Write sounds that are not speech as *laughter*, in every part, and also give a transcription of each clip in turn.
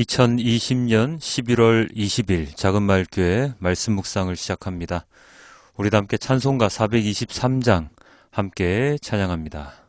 2020년 11월 20일 작은마을교회 말씀 묵상을 시작합니다. 우리도 함께 찬송가 423장 함께 찬양합니다.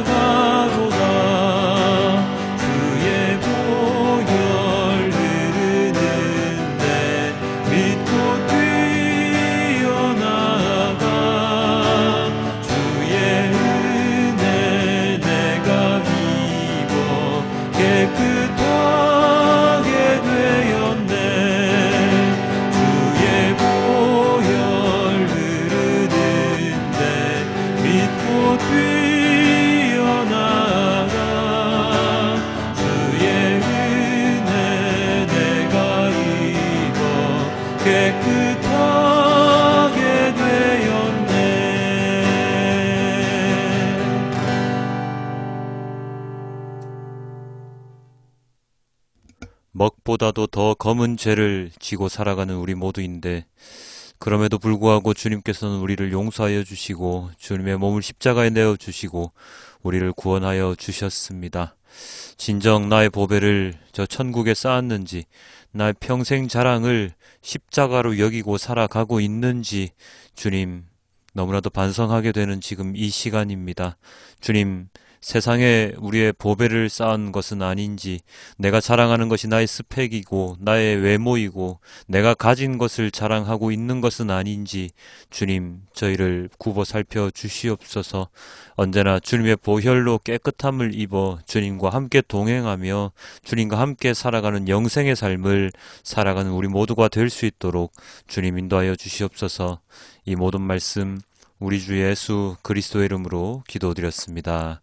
십 먹보다도 더 검은 죄를 지고 살아가는 우리 모두인데 그럼에도 불구하고 주님께서는 우리를 용서하여 주시고 주님의 몸을 십자가에 내어 주시고 우리를 구원하여 주셨습니다. 진정 나의 보배를 저 천국에 쌓았는지 나의 평생 자랑을 십자가로 여기고 살아가고 있는지 주님 너무나도 반성하게 되는 지금 이 시간입니다. 주님 세상에 우리의 보배를 쌓은 것은 아닌지 내가 자랑하는 것이 나의 스펙이고 나의 외모이고 내가 가진 것을 자랑하고 있는 것은 아닌지 주님 저희를 굽어 살펴 주시옵소서 언제나 주님의 보혈로 깨끗함을 입어 주님과 함께 동행하며 주님과 함께 살아가는 영생의 삶을 살아가는 우리 모두가 될 수 있도록 주님 인도하여 주시옵소서 이 모든 말씀 우리 주 예수 그리스도의 이름으로 기도드렸습니다.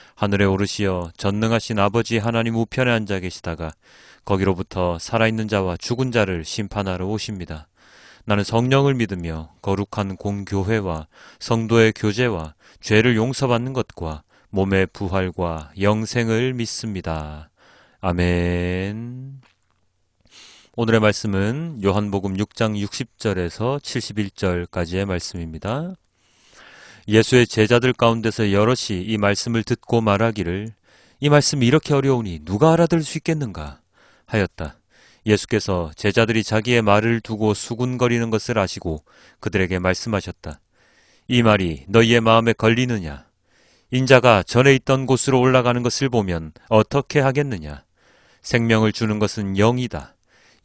하늘에 오르시어 전능하신 아버지 하나님 우편에 앉아 계시다가 거기로부터 살아있는 자와 죽은 자를 심판하러 오십니다. 나는 성령을 믿으며 거룩한 공교회와 성도의 교제와 죄를 용서받는 것과 몸의 부활과 영생을 믿습니다. 아멘. 오늘의 말씀은 요한복음 6장 60절에서 71절까지의 말씀입니다. 예수의 제자들 가운데서 여럿이 이 말씀을 듣고 말하기를 이 말씀이 이렇게 어려우니 누가 알아들을 수 있겠는가 하였다. 예수께서 제자들이 자기의 말을 두고 수군거리는 것을 아시고 그들에게 말씀하셨다. 이 말이 너희의 마음에 걸리느냐? 인자가 전에 있던 곳으로 올라가는 것을 보면 어떻게 하겠느냐? 생명을 주는 것은 영이다.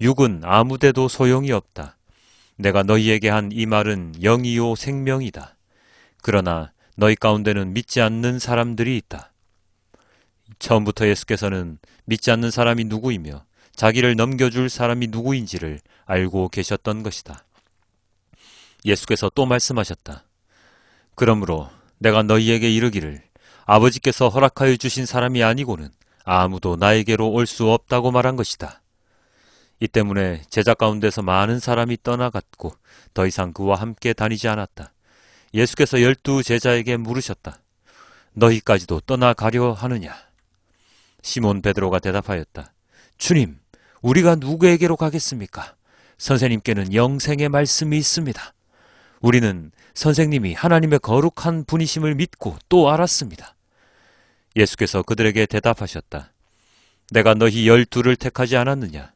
육은 아무데도 소용이 없다. 내가 너희에게 한 이 말은 영이요 생명이다. 그러나 너희 가운데는 믿지 않는 사람들이 있다. 처음부터 예수께서는 믿지 않는 사람이 누구이며 자기를 넘겨줄 사람이 누구인지를 알고 계셨던 것이다. 예수께서 또 말씀하셨다. 그러므로 내가 너희에게 이르기를 아버지께서 허락하여 주신 사람이 아니고는 아무도 나에게로 올 수 없다고 말한 것이다. 이 때문에 제자 가운데서 많은 사람이 떠나갔고 더 이상 그와 함께 다니지 않았다. 예수께서 열두 제자에게 물으셨다. 너희까지도 떠나가려 하느냐? 시몬 베드로가 대답하였다. 주님, 우리가 누구에게로 가겠습니까? 선생님께는 영생의 말씀이 있습니다. 우리는 선생님이 하나님의 거룩한 분이심을 믿고 또 알았습니다. 예수께서 그들에게 대답하셨다. 내가 너희 열두를 택하지 않았느냐?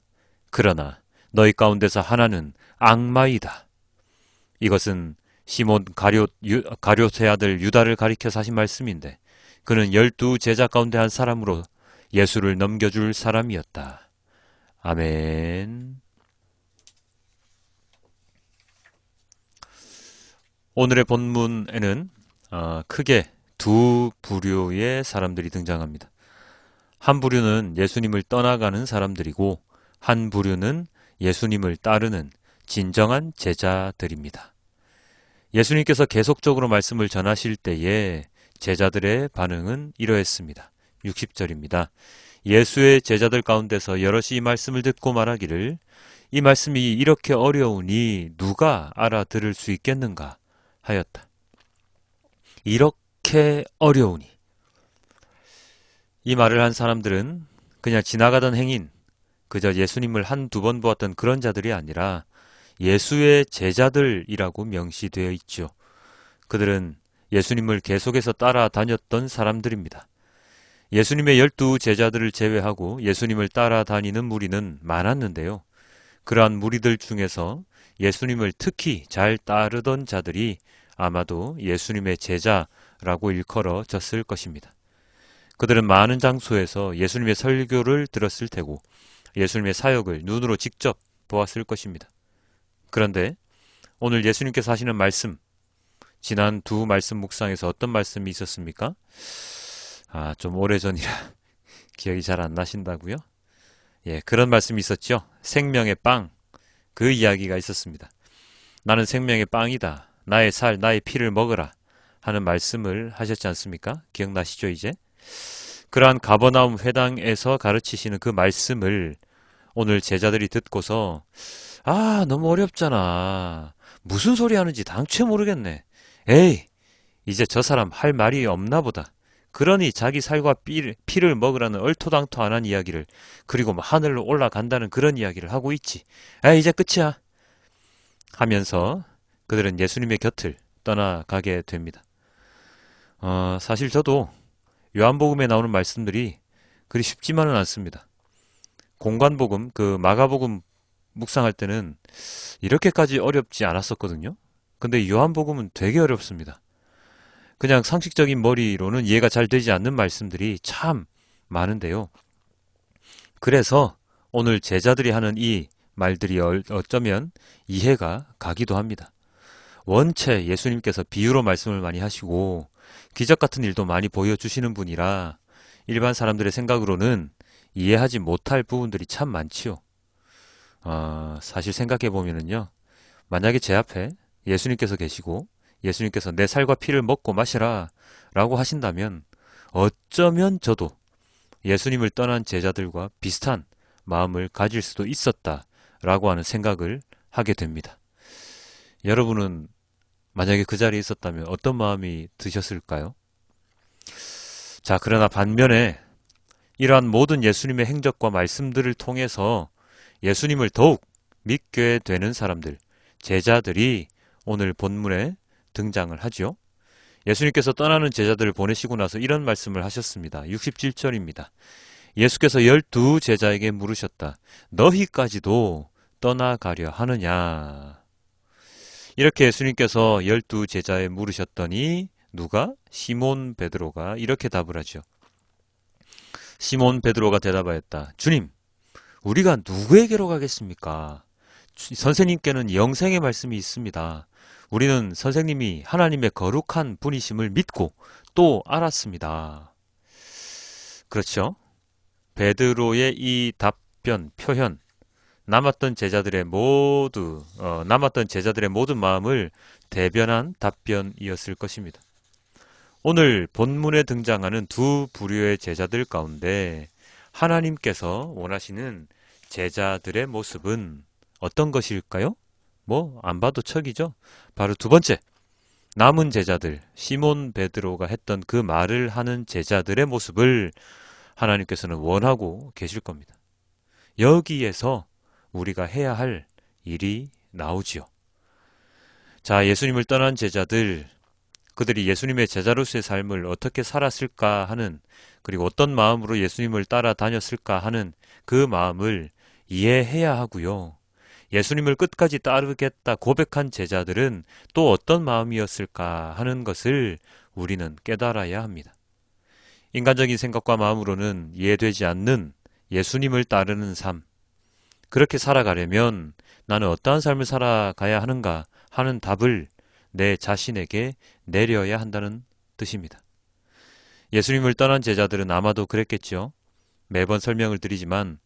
그러나 너희 가운데서 하나는 악마이다. 이것은 시몬 가룟 유, 가룟의 아들 유다를 가리켜서 하신 말씀인데 그는 열두 제자 가운데 한 사람으로 예수를 넘겨줄 사람이었다. 아멘. 오늘의 본문에는 어, 크게 두 부류의 사람들이 등장합니다. 한 부류는 예수님을 떠나가는 사람들이고 한 부류는 예수님을 따르는 진정한 제자들입니다. 예수님께서 계속적으로 말씀을 전하실 때에 제자들의 반응은 이러했습니다. 60절입니다. 예수의 제자들 가운데서 여럿이 이 말씀을 듣고 말하기를 이 말씀이 이렇게 어려우니 누가 알아들을 수 있겠는가 하였다. 이렇게 어려우니 이 말을 한 사람들은 그냥 지나가던 행인 그저 예수님을 한두 번 보았던 그런 자들이 아니라 예수의 제자들이라고 명시되어 있죠. 그들은 예수님을 계속해서 따라다녔던 사람들입니다. 예수님의 열두 제자들을 제외하고 예수님을 따라다니는 무리는 많았는데요. 그러한 무리들 중에서 예수님을 특히 잘 따르던 자들이 아마도 예수님의 제자라고 일컬어졌을 것입니다. 그들은 많은 장소에서 예수님의 설교를 들었을 테고 예수님의 사역을 눈으로 직접 보았을 것입니다. 그런데 오늘 예수님께서 하시는 말씀, 지난 두 말씀 묵상에서 어떤 말씀이 있었습니까? 아, 좀 오래전이라 *laughs* 기억이 잘 안 나신다고요? 예, 그런 말씀이 있었죠. 생명의 빵. 그 이야기가 있었습니다. 나는 생명의 빵이다. 나의 살, 나의 피를 먹으라. 하는 말씀을 하셨지 않습니까? 기억나시죠, 이제? 그러한 가버나움 회당에서 가르치시는 그 말씀을 오늘 제자들이 듣고서 아, 너무 어렵잖아. 무슨 소리 하는지 당최 모르겠네. 에이, 이제 저 사람 할 말이 없나 보다. 그러니 자기 살과 피, 피를 먹으라는 얼토당토 안한 이야기를 그리고 뭐 하늘로 올라간다는 그런 이야기를 하고 있지. 아, 이제 끝이야. 하면서 그들은 예수님의 곁을 떠나가게 됩니다. 어, 사실 저도 요한복음에 나오는 말씀들이 그리 쉽지만은 않습니다. 공관복음, 그 마가복음 묵상할 때는 이렇게까지 어렵지 않았었거든요. 근데 요한복음은 되게 어렵습니다. 그냥 상식적인 머리로는 이해가 잘 되지 않는 말씀들이 참 많은데요. 그래서 오늘 제자들이 하는 이 말들이 어쩌면 이해가 가기도 합니다. 원체 예수님께서 비유로 말씀을 많이 하시고 기적 같은 일도 많이 보여주시는 분이라 일반 사람들의 생각으로는 이해하지 못할 부분들이 참 많지요. 어, 사실 생각해 보면은요, 만약에 제 앞에 예수님께서 계시고 예수님께서 내 살과 피를 먹고 마시라 라고 하신다면 어쩌면 저도 예수님을 떠난 제자들과 비슷한 마음을 가질 수도 있었다 라고 하는 생각을 하게 됩니다. 여러분은 만약에 그 자리에 있었다면 어떤 마음이 드셨을까요? 자, 그러나 반면에 이러한 모든 예수님의 행적과 말씀들을 통해서 예수님을 더욱 믿게 되는 사람들, 제자들이 오늘 본문에 등장을 하죠. 예수님께서 떠나는 제자들을 보내시고 나서 이런 말씀을 하셨습니다. 67절입니다. 예수께서 열두 제자에게 물으셨다. 너희까지도 떠나가려 하느냐? 이렇게 예수님께서 열두 제자에 물으셨더니 누가? 시몬 베드로가 이렇게 답을 하죠. 시몬 베드로가 대답하였다. 주님, 우리가 누구에게로 가겠습니까? 주- 선생님께는 영생의 말씀이 있습니다. 우리는 선생님이 하나님의 거룩한 분이심을 믿고 또 알았습니다. 그렇죠? 베드로의 이 답변, 표현, 남았던 제자들의 모두, 어, 남았던 제자들의 모든 마음을 대변한 답변이었을 것입니다. 오늘 본문에 등장하는 두 부류의 제자들 가운데 하나님께서 원하시는 제자들의 모습은 어떤 것일까요? 뭐, 안 봐도 척이죠? 바로 두 번째. 남은 제자들, 시몬 베드로가 했던 그 말을 하는 제자들의 모습을 하나님께서는 원하고 계실 겁니다. 여기에서 우리가 해야 할 일이 나오지요. 자, 예수님을 떠난 제자들, 그들이 예수님의 제자로서의 삶을 어떻게 살았을까 하는, 그리고 어떤 마음으로 예수님을 따라다녔을까 하는 그 마음을 이해해야 하고요. 예수님을 끝까지 따르겠다 고백한 제자들은 또 어떤 마음이었을까 하는 것을 우리는 깨달아야 합니다. 인간적인 생각과 마음으로는 이해되지 않는 예수님을 따르는 삶. 그렇게 살아가려면 나는 어떠한 삶을 살아가야 하는가 하는 답을 내 자신에게 내려야 한다는 뜻입니다. 예수님을 떠난 제자들은 아마도 그랬겠지요. 매번 설명을 드리지만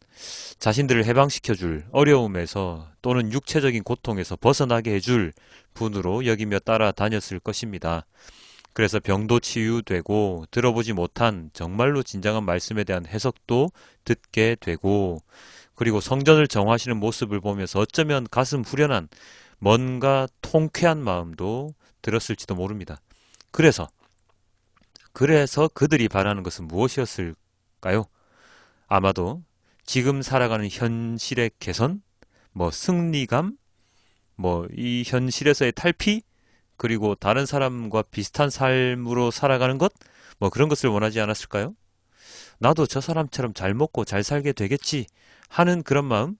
자신들을 해방시켜 줄 어려움에서 또는 육체적인 고통에서 벗어나게 해줄 분으로 여기며 따라다녔을 것입니다. 그래서 병도 치유되고 들어보지 못한 정말로 진정한 말씀에 대한 해석도 듣게 되고 그리고 성전을 정화하시는 모습을 보면서 어쩌면 가슴 후련한 뭔가 통쾌한 마음도 들었을지도 모릅니다. 그래서 그래서 그들이 바라는 것은 무엇이었을까요? 아마도 지금 살아가는 현실의 개선, 뭐 승리감, 뭐 이 현실에서의 탈피, 그리고 다른 사람과 비슷한 삶으로 살아가는 것, 뭐 그런 것을 원하지 않았을까요? 나도 저 사람처럼 잘 먹고 잘 살게 되겠지 하는 그런 마음,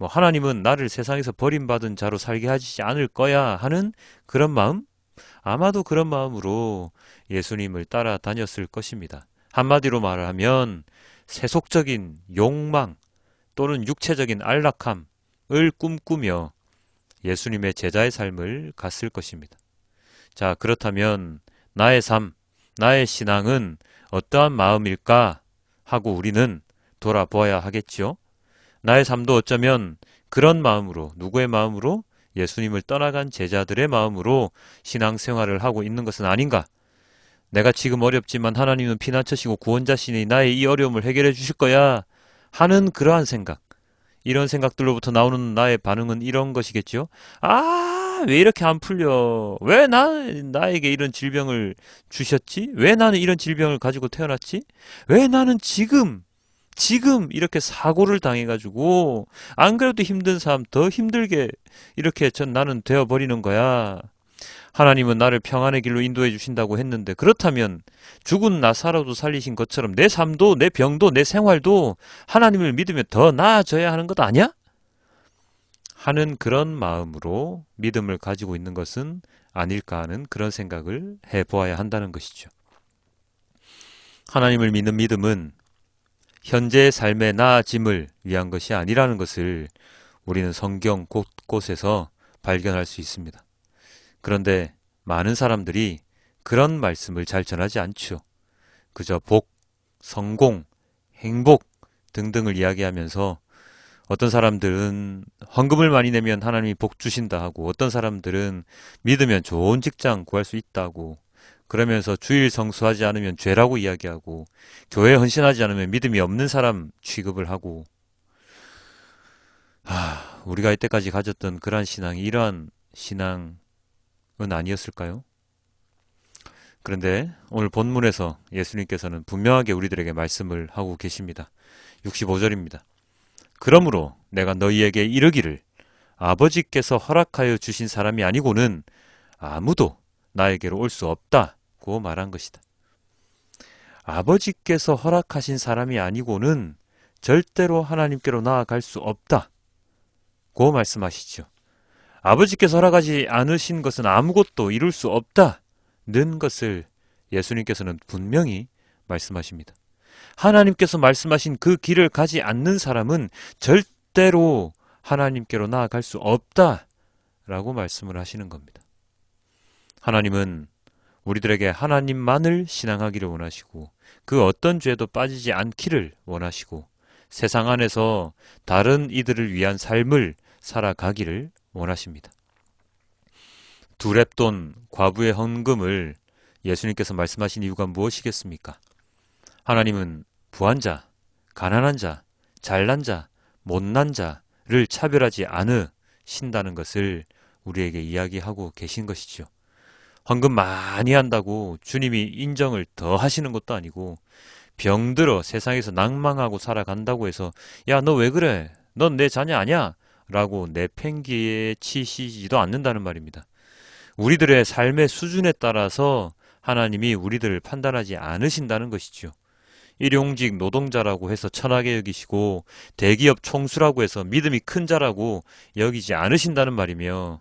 뭐 하나님은 나를 세상에서 버림받은 자로 살게 하지 않을 거야 하는 그런 마음, 아마도 그런 마음으로 예수님을 따라다녔을 것입니다. 한마디로 말하면 세속적인 욕망 또는 육체적인 안락함을 꿈꾸며 예수님의 제자의 삶을 갔을 것입니다. 자, 그렇다면 나의 삶, 나의 신앙은 어떠한 마음일까 하고 우리는 돌아보아야 하겠지요. 나의 삶도 어쩌면 그런 마음으로, 누구의 마음으로? 예수님을 떠나간 제자들의 마음으로 신앙생활을 하고 있는 것은 아닌가? 내가 지금 어렵지만 하나님은 피난처시고 구원자시니 나의 이 어려움을 해결해 주실 거야 하는 그러한 생각. 이런 생각들로부터 나오는 나의 반응은 이런 것이겠죠. 아, 왜 이렇게 안 풀려? 왜 나, 나에게 이런 질병을 주셨지? 왜 나는 이런 질병을 가지고 태어났지? 왜 나는 지금, 지금 이렇게 사고를 당해가지고, 안 그래도 힘든 삶 더 힘들게 이렇게 전 나는 되어버리는 거야. 하나님은 나를 평안의 길로 인도해 주신다고 했는데 그렇다면 죽은 나 살아도 살리신 것처럼 내 삶도 내 병도 내 생활도 하나님을 믿으면 더 나아져야 하는 것 아니야? 하는 그런 마음으로 믿음을 가지고 있는 것은 아닐까 하는 그런 생각을 해 보아야 한다는 것이죠. 하나님을 믿는 믿음은 현재의 삶의 나아짐을 위한 것이 아니라는 것을 우리는 성경 곳곳에서 발견할 수 있습니다. 그런데 많은 사람들이 그런 말씀을 잘 전하지 않죠. 그저 복, 성공, 행복 등등을 이야기하면서 어떤 사람들은 헌금을 많이 내면 하나님이 복 주신다 하고 어떤 사람들은 믿으면 좋은 직장 구할 수 있다고 그러면서 주일 성수하지 않으면 죄라고 이야기하고 교회에 헌신하지 않으면 믿음이 없는 사람 취급을 하고 아, 우리가 이때까지 가졌던 그러한 신앙이 이러한 신앙은 아니었을까요? 그런데 오늘 본문에서 예수님께서는 분명하게 우리들에게 말씀을 하고 계십니다. 65절입니다. 그러므로 내가 너희에게 이르기를 아버지께서 허락하여 주신 사람이 아니고는 아무도 나에게로 올 수 없다 고 말한 것이다. 아버지께서 허락하신 사람이 아니고는 절대로 하나님께로 나아갈 수 없다 고 말씀하시죠. 아버지께서 허락하지 않으신 것은 아무것도 이룰 수 없다 는 것을 예수님께서는 분명히 말씀하십니다. 하나님께서 말씀하신 그 길을 가지 않는 사람은 절대로 하나님께로 나아갈 수 없다 라고 말씀을 하시는 겁니다. 하나님은 우리들에게 하나님만을 신앙하기를 원하시고 그 어떤 죄도 빠지지 않기를 원하시고 세상 안에서 다른 이들을 위한 삶을 살아가기를 원하십니다. 두랩돈 과부의 헌금을 예수님께서 말씀하신 이유가 무엇이겠습니까? 하나님은 부한 자, 가난한 자, 잘난 자, 못난 자를 차별하지 않으신다는 것을 우리에게 이야기하고 계신 것이죠. 헌금 많이 한다고 주님이 인정을 더 하시는 것도 아니고 병들어 세상에서 낭망하고 살아간다고 해서 야 너 왜 그래? 넌 내 자녀 아니야? 라고 내팽기에 치시지도 않는다는 말입니다. 우리들의 삶의 수준에 따라서 하나님이 우리들을 판단하지 않으신다는 것이지요. 일용직 노동자라고 해서 천하게 여기시고 대기업 총수라고 해서 믿음이 큰 자라고 여기지 않으신다는 말이며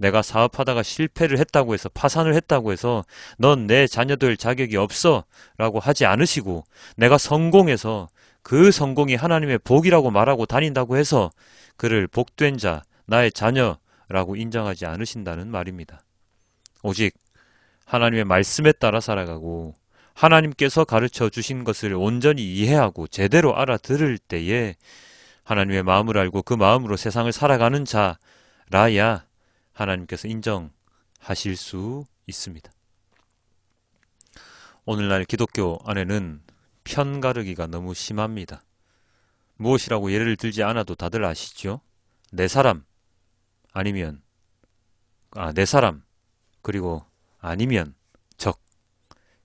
내가 사업하다가 실패를 했다고 해서 파산을 했다고 해서 넌 내 자녀들 자격이 없어 라고 하지 않으시고 내가 성공해서 그 성공이 하나님의 복이라고 말하고 다닌다고 해서 그를 복된 자, 나의 자녀라고 인정하지 않으신다는 말입니다. 오직 하나님의 말씀에 따라 살아가고 하나님께서 가르쳐 주신 것을 온전히 이해하고 제대로 알아들을 때에 하나님의 마음을 알고 그 마음으로 세상을 살아가는 자라야 하나님께서 인정하실 수 있습니다. 오늘날 기독교 안에는 편가르기가 너무 심합니다. 무엇이라고 예를 들지 않아도 다들 아시죠? 내 사람 아니면 아, 내 사람 그리고 아니면 적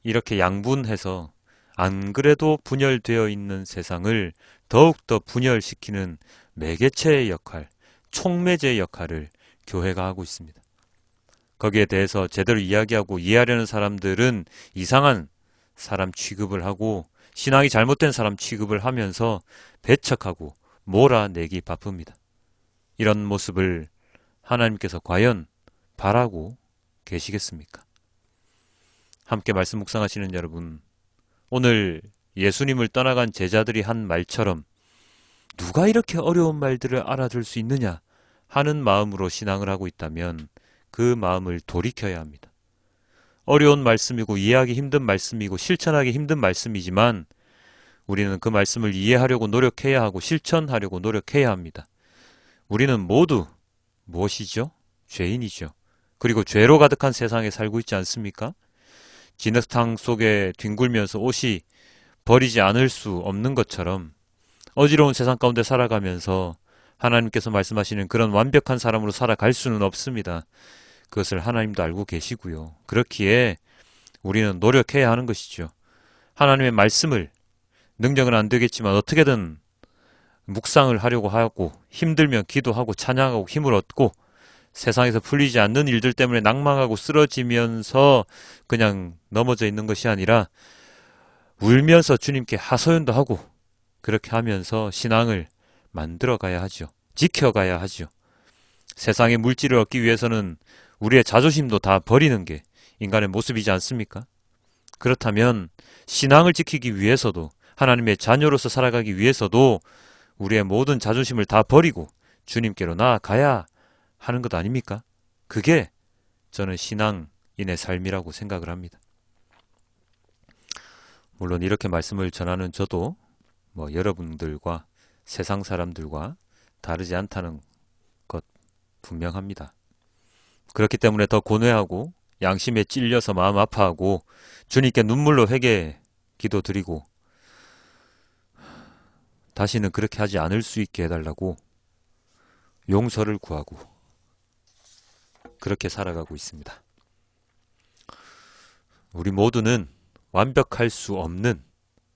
이렇게 양분해서 안 그래도 분열되어 있는 세상을 더욱더 분열시키는 매개체의 역할, 촉매제의 역할을 교회가 하고 있습니다. 거기에 대해서 제대로 이야기하고 이해하려는 사람들은 이상한 사람 취급을 하고 신앙이 잘못된 사람 취급을 하면서 배척하고 몰아내기 바쁩니다. 이런 모습을 하나님께서 과연 바라고 계시겠습니까? 함께 말씀 묵상하시는 여러분, 오늘 예수님을 떠나간 제자들이 한 말처럼 누가 이렇게 어려운 말들을 알아들 수 있느냐 하는 마음으로 신앙을 하고 있다면 그 마음을 돌이켜야 합니다. 어려운 말씀이고 이해하기 힘든 말씀이고 실천하기 힘든 말씀이지만 우리는 그 말씀을 이해하려고 노력해야 하고 실천하려고 노력해야 합니다. 우리는 모두 무엇이죠? 죄인이죠. 그리고 죄로 가득한 세상에 살고 있지 않습니까? 진흙탕 속에 뒹굴면서 옷이 버리지 않을 수 없는 것처럼 어지러운 세상 가운데 살아가면서 하나님께서 말씀하시는 그런 완벽한 사람으로 살아갈 수는 없습니다. 그것을 하나님도 알고 계시고요. 그렇기에 우리는 노력해야 하는 것이죠. 하나님의 말씀을 능력은 안 되겠지만 어떻게든 묵상을 하려고 하고 힘들면 기도하고 찬양하고 힘을 얻고 세상에서 풀리지 않는 일들 때문에 낭망하고 쓰러지면서 그냥 넘어져 있는 것이 아니라 울면서 주님께 하소연도 하고 그렇게 하면서 신앙을 만들어 가야 하죠. 지켜가야 하죠. 세상의 물질을 얻기 위해서는 우리의 자존심도 다 버리는 게 인간의 모습이지 않습니까? 그렇다면 신앙을 지키기 위해서도 하나님의 자녀로서 살아가기 위해서도 우리의 모든 자존심을 다 버리고 주님께로 나아가야 하는 것 아닙니까? 그게 저는 신앙인의 삶이라고 생각을 합니다. 물론 이렇게 말씀을 전하는 저도 뭐 여러분들과 세상 사람들과 다르지 않다는 것 분명합니다. 그렇기 때문에 더 고뇌하고 양심에 찔려서 마음 아파하고 주님께 눈물로 회개 기도 드리고 다시는 그렇게 하지 않을 수 있게 해달라고 용서를 구하고 그렇게 살아가고 있습니다. 우리 모두는 완벽할 수 없는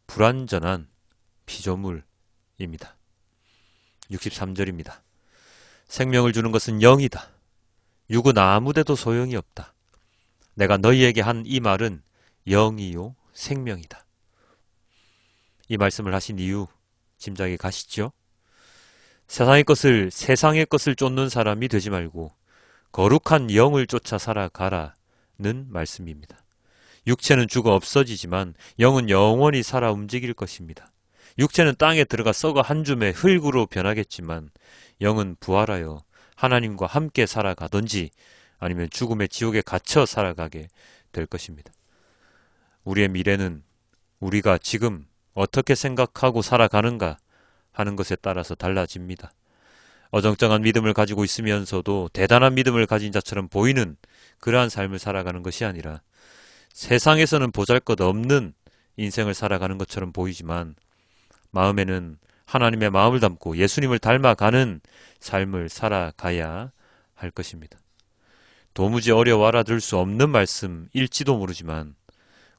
불완전한 피조물입니다. 63절입니다. 생명을 주는 것은 영이다. 육은 아무데도 소용이 없다. 내가 너희에게 한 이 말은 영이요 생명이다. 이 말씀을 하신 이유 짐작이 가시죠? 세상의 것을 세상의 것을 쫓는 사람이 되지 말고 거룩한 영을 쫓아 살아가라는 말씀입니다. 육체는 죽어 없어지지만 영은 영원히 살아 움직일 것입니다. 육체는 땅에 들어가 썩어 한 줌의 흙으로 변하겠지만 영은 부활하여 하나님과 함께 살아가든지 아니면 죽음의 지옥에 갇혀 살아가게 될 것입니다. 우리의 미래는 우리가 지금 어떻게 생각하고 살아가는가 하는 것에 따라서 달라집니다. 어정쩡한 믿음을 가지고 있으면서도 대단한 믿음을 가진 자처럼 보이는 그러한 삶을 살아가는 것이 아니라 세상에서는 보잘 것 없는 인생을 살아가는 것처럼 보이지만 마음에는 하나님의 마음을 담고 예수님을 닮아가는 삶을 살아가야 할 것입니다. 도무지 어려워 알아들 수 없는 말씀일지도 모르지만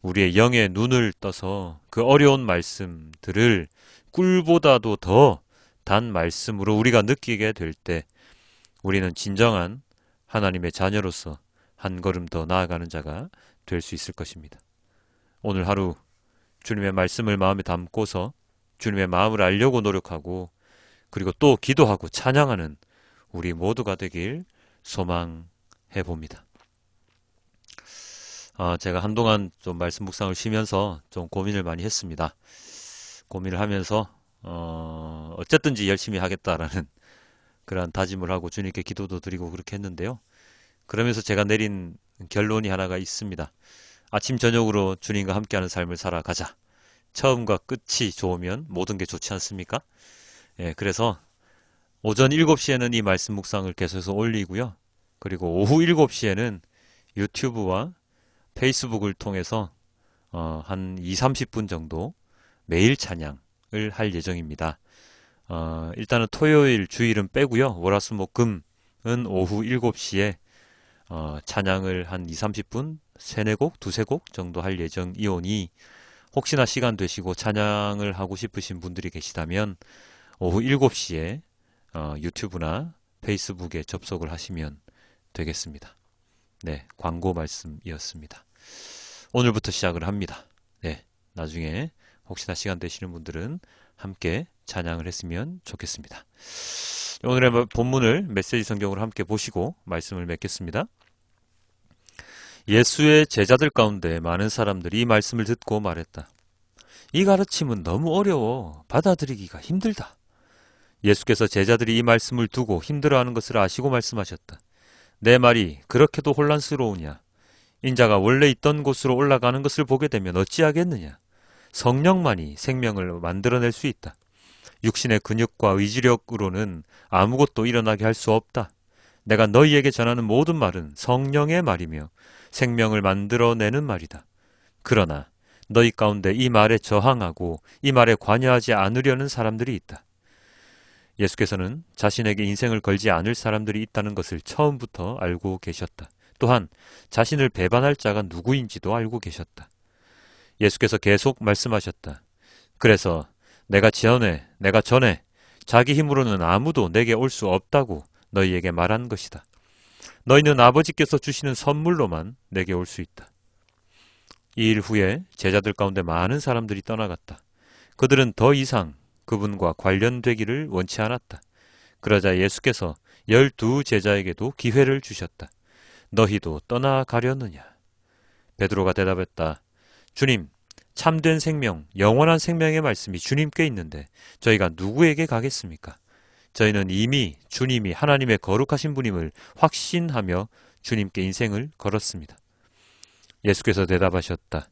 우리의 영의 눈을 떠서 그 어려운 말씀들을 꿀보다도 더 단 말씀으로 우리가 느끼게 될 때 우리는 진정한 하나님의 자녀로서 한 걸음 더 나아가는 자가 될 수 있을 것입니다. 오늘 하루 주님의 말씀을 마음에 담고서 주님의 마음을 알려고 노력하고 그리고 또 기도하고 찬양하는 우리 모두가 되길 소망해 봅니다. 아, 제가 한동안 좀 말씀 묵상을 쉬면서 좀 고민을 많이 했습니다. 고민을 하면서 어, 어쨌든지 열심히 하겠다라는 *laughs* 그러한 다짐을 하고 주님께 기도도 드리고 그렇게 했는데요. 그러면서 제가 내린 결론이 하나가 있습니다. 아침 저녁으로 주님과 함께하는 삶을 살아가자. 처음과 끝이 좋으면 모든 게 좋지 않습니까? 예, 그래서 오전 7시에는 이 말씀 묵상을 계속해서 올리고요. 그리고 오후 7시에는 유튜브와 페이스북을 통해서 어, 한 2, 30분 정도 매일 찬양을 할 예정입니다. 어, 일단은 토요일, 주일은 빼고요. 월화수목금은 오후 7시에 어, 찬양을 한 2, 30분, 3, 4곡, 2, 3곡 정도 할 예정이오니 혹시나 시간 되시고 찬양을 하고 싶으신 분들이 계시다면 오후 7시에 어, 유튜브나 페이스북에 접속을 하시면 되겠습니다. 네, 광고 말씀이었습니다. 오늘부터 시작을 합니다. 네, 나중에 혹시나 시간 되시는 분들은 함께 찬양을 했으면 좋겠습니다. 오늘의 본문을 메시지 성경으로 함께 보시고 말씀을 맺겠습니다. 예수의 제자들 가운데 많은 사람들이 이 말씀을 듣고 말했다. 이 가르침은 너무 어려워 받아들이기가 힘들다. 예수께서 제자들이 이 말씀을 두고 힘들어하는 것을 아시고 말씀하셨다. 내 말이 그렇게도 혼란스러우냐? 인자가 원래 있던 곳으로 올라가는 것을 보게 되면 어찌하겠느냐? 성령만이 생명을 만들어낼 수 있다. 육신의 근육과 의지력으로는 아무것도 일어나게 할 수 없다. 내가 너희에게 전하는 모든 말은 성령의 말이며 생명을 만들어내는 말이다. 그러나 너희 가운데 이 말에 저항하고 이 말에 관여하지 않으려는 사람들이 있다. 예수께서는 자신에게 인생을 걸지 않을 사람들이 있다는 것을 처음부터 알고 계셨다. 또한 자신을 배반할 자가 누구인지도 알고 계셨다. 예수께서 계속 말씀하셨다. 그래서 내가 전에, 내가 전에 자기 힘으로는 아무도 내게 올 수 없다고 너희에게 말한 것이다. 너희는 아버지께서 주시는 선물로만 내게 올 수 있다. 이 일 후에 제자들 가운데 많은 사람들이 떠나갔다. 그들은 더 이상 그분과 관련되기를 원치 않았다. 그러자 예수께서 열두 제자에게도 기회를 주셨다. 너희도 떠나가려느냐? 베드로가 대답했다. 주님, 참된 생명, 영원한 생명의 말씀이 주님께 있는데 저희가 누구에게 가겠습니까? 저희는 이미 주님이 하나님의 거룩하신 분임을 확신하며 주님께 인생을 걸었습니다. 예수께서 대답하셨다.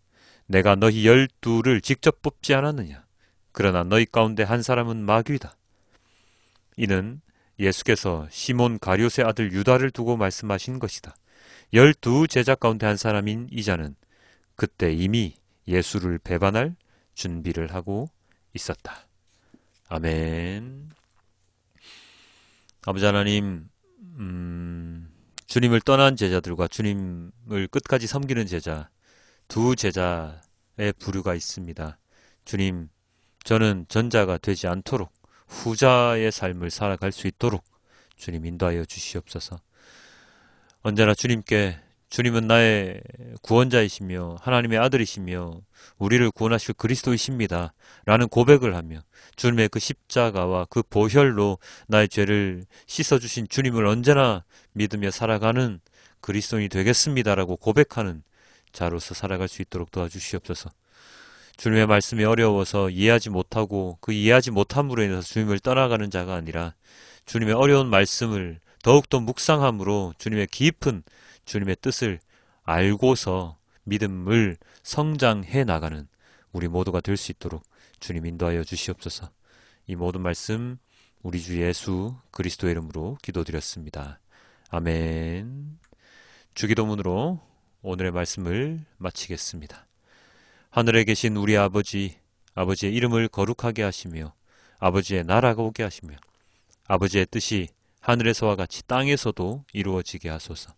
내가 너희 열두를 직접 뽑지 않았느냐? 그러나 너희 가운데 한 사람은 마귀다. 이는 예수께서 시몬 가룟의 아들 유다를 두고 말씀하신 것이다. 열두 제자 가운데 한 사람인 이자는 그때 이미 예수를 배반할 준비를 하고 있었다. 아멘. 아버지 하나님, 음, 주님을 떠난 제자들과 주님을 끝까지 섬기는 제자, 두 제자의 부류가 있습니다. 주님, 저는 전자가 되지 않도록 후자의 삶을 살아갈 수 있도록 주님 인도하여 주시옵소서. 언제나 주님께 주님은 나의 구원자이시며 하나님의 아들이시며 우리를 구원하실 그리스도이십니다. 라는 고백을 하며 주님의 그 십자가와 그 보혈로 나의 죄를 씻어주신 주님을 언제나 믿으며 살아가는 그리스도인이 되겠습니다라고 고백하는 자로서 살아갈 수 있도록 도와주시옵소서. 주님의 말씀이 어려워서 이해하지 못하고 그 이해하지 못함으로 인해서 주님을 떠나가는 자가 아니라 주님의 어려운 말씀을 더욱더 묵상함으로 주님의 깊은 주님의 뜻을 알고서 믿음을 성장해 나가는 우리 모두가 될 수 있도록 주님 인도하여 주시옵소서. 이 모든 말씀 우리 주 예수 그리스도의 이름으로 기도드렸습니다. 아멘. 주기도문으로 오늘의 말씀을 마치겠습니다. 하늘에 계신 우리 아버지, 아버지의 이름을 거룩하게 하시며 아버지의 나라가 오게 하시며 아버지의 뜻이 하늘에서와 같이 땅에서도 이루어지게 하소서.